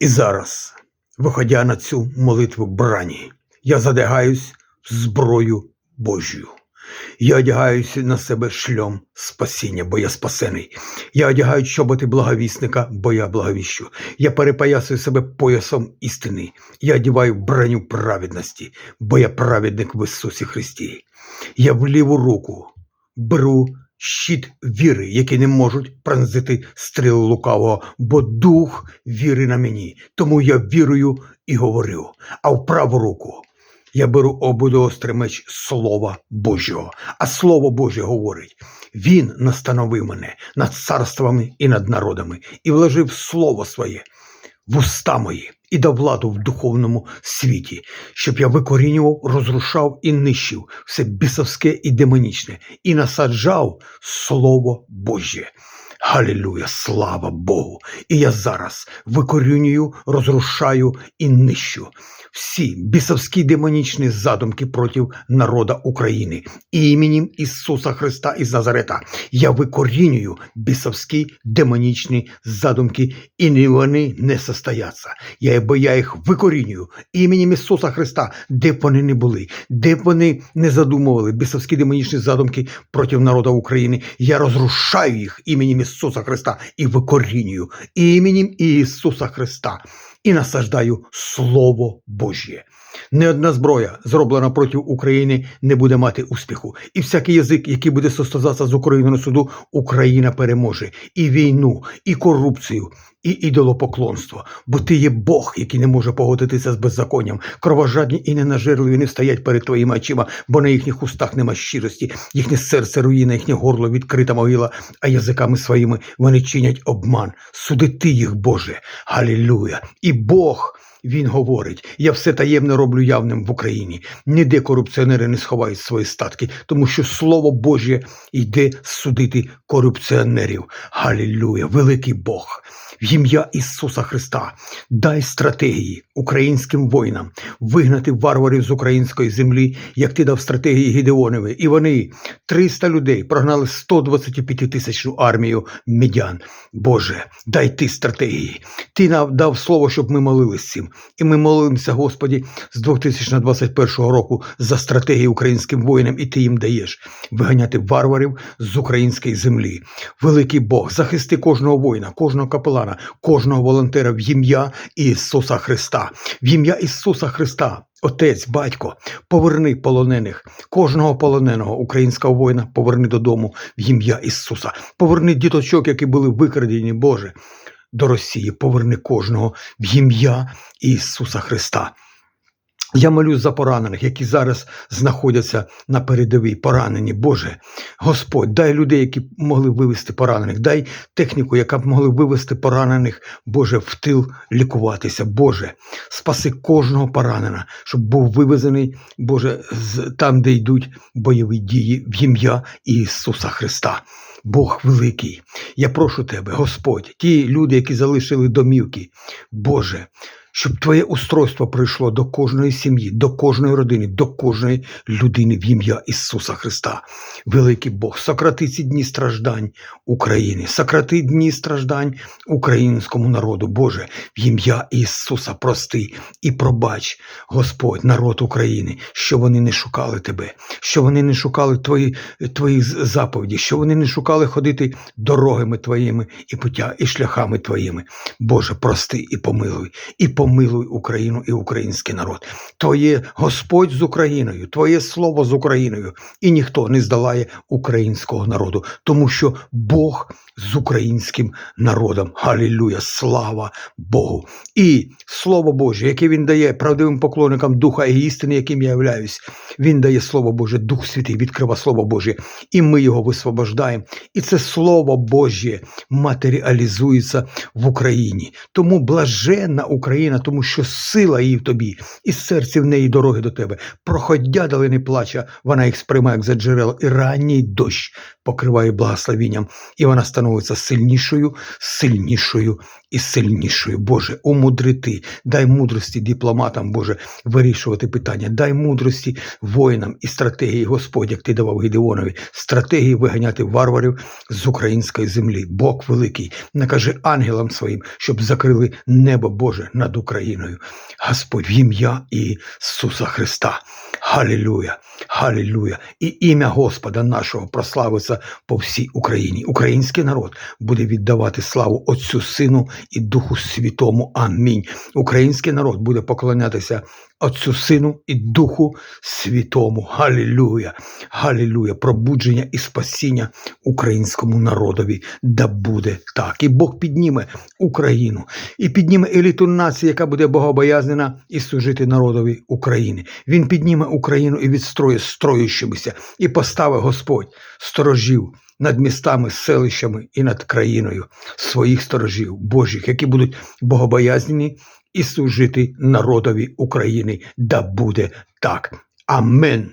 І зараз, виходя на цю молитву брані, я задягаюсь в зброю Божю. Я одягаюся на себе шльом спасіння, бо я спасений. Я одягаю чоботи благовісника, бо я благовіщу. Я перепоясую себе поясом істини. Я одягаю броню праведності, бо я праведник в Ісусі Христі. Я в ліву руку беру щит віри, який не можуть пронзити стріли лукавого, бо дух віри на мені. Тому я вірую і говорю. А в праву руку я беру обудоострий меч Слова Божого. А Слово Боже говорить: Він настановив мене над царствами і над народами і вложив слово своє в уста мої і дав владу в духовному світі, щоб я викорінював, розрушав і нищив все бісовське і демонічне, і насаджав Слово Боже. Галілуя, слава Богу! І я зараз викорінюю, розрушаю і нищу всі бісовські демонічні задумки проти народа України іменем Ісуса Христа із Назарета. Я викорінюю бісовські демонічні задумки, і вони не состояться. Я, бо я їх викорінюю іменем Ісуса Христа, де б вони не були, де б вони не задумували бісовські демонічні задумки проти народу України. Я розрушаю їх іменем Ісуса Христа і викорінюю іменем Ісуса Христа і насаждаю Слово Божє. Не одна зброя, зроблена проти України, не буде мати успіху. І всякий язик, який буде состязатися з Україною на суду, Україна переможе і війну, і корупцію, і ідолопоклонство. Бо ти є Бог, який не може погодитися з беззаконням. Кровожадні і ненажерливі не стоять перед твоїми очима, бо на їхніх устах нема щирості, їхнє серце руїна, їхнє горло відкрита могила, а язиками своїми вони чинять обман. Суди ти їх, Боже. Галілуя! І Бог. Він говорить: я все таємне роблю явним в Україні. Ніде корупціонери не сховають свої статки, тому що Слово Боже йде судити корупціонерів. Галілуя, великий Бог. В ім'я Ісуса Христа дай стратегії українським воїнам вигнати варварів з української землі, як ти дав стратегії Гідеонові. І вони 300 людей прогнали 125 тисячну армію медян. Боже, дай ти стратегії. Ти нам дав слово, щоб ми молились цим. І ми молимося, Господі, з 2021 року за стратегії українським воїнам, і ти їм даєш виганяти варварів з української землі. Великий Бог, захисти кожного воїна, кожного капелана, кожного волонтера в ім'я Ісуса Христа. В ім'я Ісуса Христа. Отець, батько, поверни полонених, кожного полоненого українського воїна поверни додому в ім'я Ісуса. Поверни діточок, які були викрадені, Боже, до Росії. Поверни кожного в ім'я Ісуса Христа. Я молюсь за поранених, які зараз знаходяться на передовій, поранені. Боже, Господь, дай людей, які могли вивести поранених, дай техніку, яка б могли вивести поранених, Боже, в тил лікуватися. Боже, спаси кожного поранена, щоб був вивезений, Боже, там, де йдуть бойові дії, в ім'я Ісуса Христа. Бог великий. Я прошу тебе, Господь, ті люди, які залишили домівки, Боже, щоб Твоє устройство прийшло до кожної сім'ї, до кожної родини, до кожної людини в ім'я Ісуса Христа. Великий Бог, сократи ці дні страждань України, сократи дні страждань українському народу, Боже, в ім'я Ісуса прости і пробач, Господь, народ України, що вони не шукали Тебе, що вони не шукали Твої, Твої заповіді, що вони не шукали ходити дорогами Твоїми і путя, і шляхами Твоїми. Боже, прости і помилуй, і помилуй Україну і український народ. Твоє Господь з Україною, Твоє Слово з Україною, і ніхто не здолає українського народу, тому що Бог з українським народом. Галілуя! Слава Богу! І Слово Боже, яке Він дає правдивим поклонникам Духа і істини, яким я являюсь, Він дає Слово Боже, Дух Святий відкрива Слово Боже, і ми його висвобождаємо. І це Слово Боже матеріалізується в Україні. Тому блаженна Україна людина, тому що сила її в тобі, і серце в неї дороги до тебе. Проходя долини плача, вона їх сприймає як за джерело, і ранній дощ покриває благословінням, і вона становиться сильнішою, сильнішою і сильнішою. Боже, умудрити, дай мудрості дипломатам, Боже, вирішувати питання, дай мудрості воїнам і стратегії, Господь, як ти давав Гедеонові, стратегії виганяти варварів з української землі. Бог великий, накажи ангелам своїм, щоб закрили небо Боже над Україною. Господь, в ім'я Ісуса Христа. Халілюя, Халілюя. І ім'я Господа нашого прославиться по всій Україні. Український народ буде віддавати славу Отцю Сину і Духу Святому. Амінь. Український народ буде поклонятися Отцю Сину і Духу Святому. Галілюя, Галілюя, пробудження і спасіння українському народові. Да буде так. І Бог підніме Україну і підніме еліту нації, яка буде богобоязнена і служити народові України. Він підніме Україну і відстрою строючимися, і постави Господь сторожів над містами, селищами і над країною своїх сторожів Божих, які будуть богобоязнені і служити народові України. Да буде так. Амен.